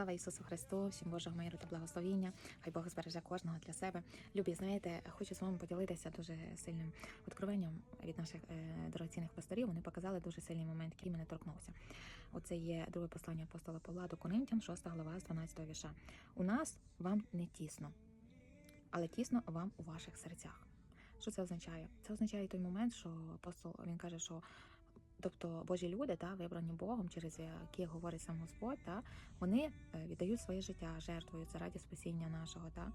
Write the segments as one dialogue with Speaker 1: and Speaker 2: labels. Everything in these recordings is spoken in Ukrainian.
Speaker 1: Слава Ісусу Христу, всім Божого миру та благословіння. Хай Бог збереже кожного для себе. Любі, знаєте, хочу з вами поділитися дуже сильним откровенням від наших е, дорогоцінних пасторів. Вони показали дуже сильний момент, який мене торкнувся. Оце є друге послання апостола Павла до Коринтян, 6 глава з 12 вірша. У нас вам не тісно, але тісно вам у ваших серцях. Що це означає? Це означає той момент, що апостол він каже, що тобто Божі люди, та вибрані Богом, через які говорить сам Господь, та вони е, віддають своє життя, жертвують заради спасіння нашого. Та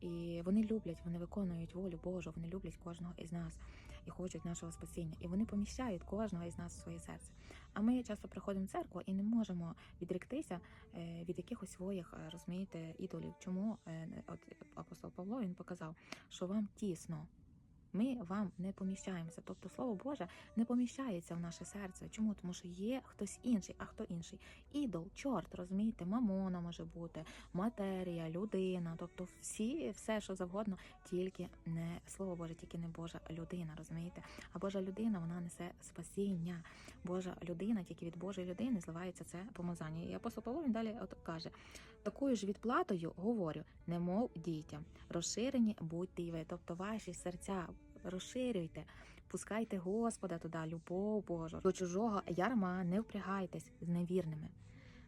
Speaker 1: і вони люблять, вони виконують волю Божу, вони люблять кожного із нас і хочуть нашого спасіння. І вони поміщають кожного із нас в своє серце. А ми часто приходимо в церкву і не можемо відректися е, від якихось своїх, е, розумієте, ідолів. Чому Е, от апостол Павло він показав, що вам тісно. Ми вам не поміщаємося. Тобто Слово Боже не поміщається в наше серце. Чому? Тому що є хтось інший, а хто інший? Ідол, чорт, розумієте, мамона може бути, матерія, людина, тобто всі, все, що завгодно, тільки не Слово Боже, тільки не Божа людина, розумієте? А Божа людина вона несе спасіння. Божа людина, тільки від Божої людини зливається це помазання. І апостол Павло він далі от каже: такою ж відплатою говорю, немов дітям, розширені будьте й ви, тобто ваші серця розширюйте, пускайте Господа туди, любов Божу. До чужого ярма не впрягайтесь з невірними.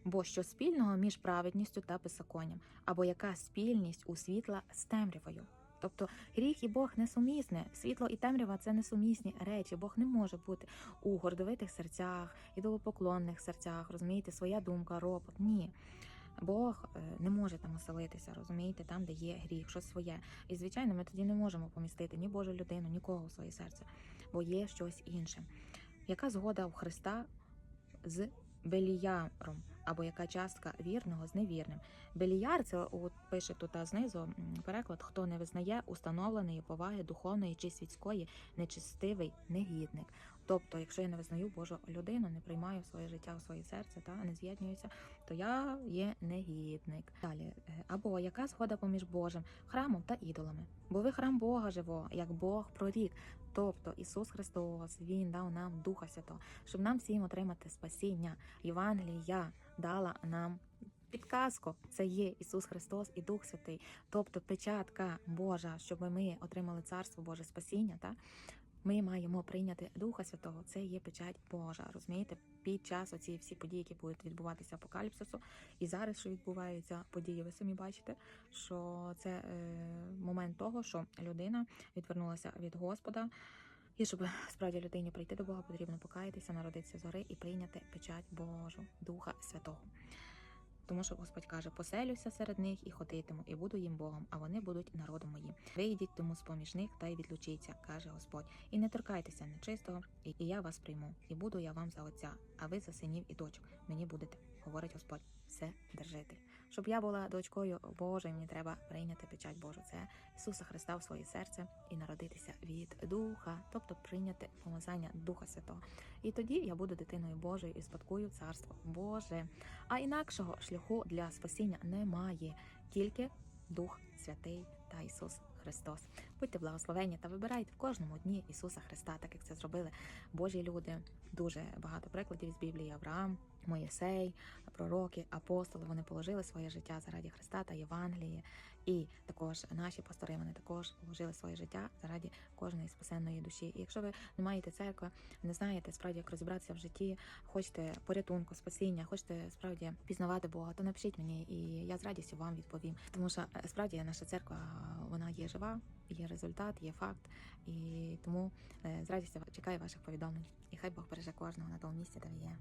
Speaker 1: Бо що спільного між праведністю та беззаконням, або яка спільність у світла з темрявою? Тобто гріх і Бог несумісне, світло і темрява це несумісні речі. Бог не може бути у гордовитих серцях, ідолопоклонних серцях, розумієте, своя думка, ропот. Ні. Бог е, не може там оселитися, розумієте, там, де є гріх, щось своє. І звичайно, ми тоді не можемо помістити ні Божу людину, нікого в своє серце, бо є щось інше. Яка згода у Христа з Беліяром, або яка частка вірного з невірним? Беліяр це от пише тут знизу переклад, хто не визнає установленої поваги духовної чи світської, нечистивий негідник. Тобто, якщо я не визнаю Божу людину, не приймаю своє життя в своє серце та не з'єднуюся, то я є негідник. Далі е, або яка згода поміж Божим храмом та ідолами? Бо ви храм Бога живого, як Бог прорік. Тобто Ісус Христос Він дав нам Духа Святого, щоб нам всім отримати спасіння. Євангелія дала нам. Підказку це є Ісус Христос і Дух Святий, тобто печатка Божа, щоб ми отримали Царство Боже спасіння. Та ми маємо прийняти Духа Святого. Це є печать Божа. Розумієте, під час оці всі події, які будуть відбуватися апокаліпсису, і зараз, що відбуваються події, ви самі бачите, що це е, момент того, що людина відвернулася від Господа. І щоб справді людині прийти до Бога, потрібно покаятися, народитися згори і прийняти печать Божу, Духа Святого. Тому що Господь каже: поселюся серед них і ходитиму, і буду їм Богом, а вони будуть народом моїм. Вийдіть тому з поміж них та й відлучіться, каже Господь, і не торкайтеся нечистого, і я вас прийму, і буду я вам за отця, а ви за синів і дочок. Мені будете, говорить Господь, все держитель. Щоб я була дочкою Божою, мені треба прийняти печать Божу. Це Ісуса Христа в своє серце і народитися від Духа, тобто прийняти помазання Духа Святого. І тоді я буду дитиною Божою і спадкую царство Боже. А інакшого шляху для спасіння немає, тільки Дух Святий та Ісус Христос. Будьте благословені та вибирайте в кожному дні Ісуса Христа, так як це зробили Божі люди. Дуже багато прикладів з Біблії Авраам, Моїсей, пророки, апостоли. Вони положили своє життя заради Христа та Євангелії. І також наші пастори вони також положили своє життя заради кожної спасенної душі. І якщо ви не маєте церкви, не знаєте справді, як розібратися в житті, хочете порятунку, спасіння, хочете справді пізнавати Бога, то напишіть мені, і я з радістю вам відповім. Тому що е, справді наша церква вона є жива, є результат, є факт, і тому е, з радістю чекаю ваших повідомлень. І хай Бог береже кожного на тому місці, де ви є.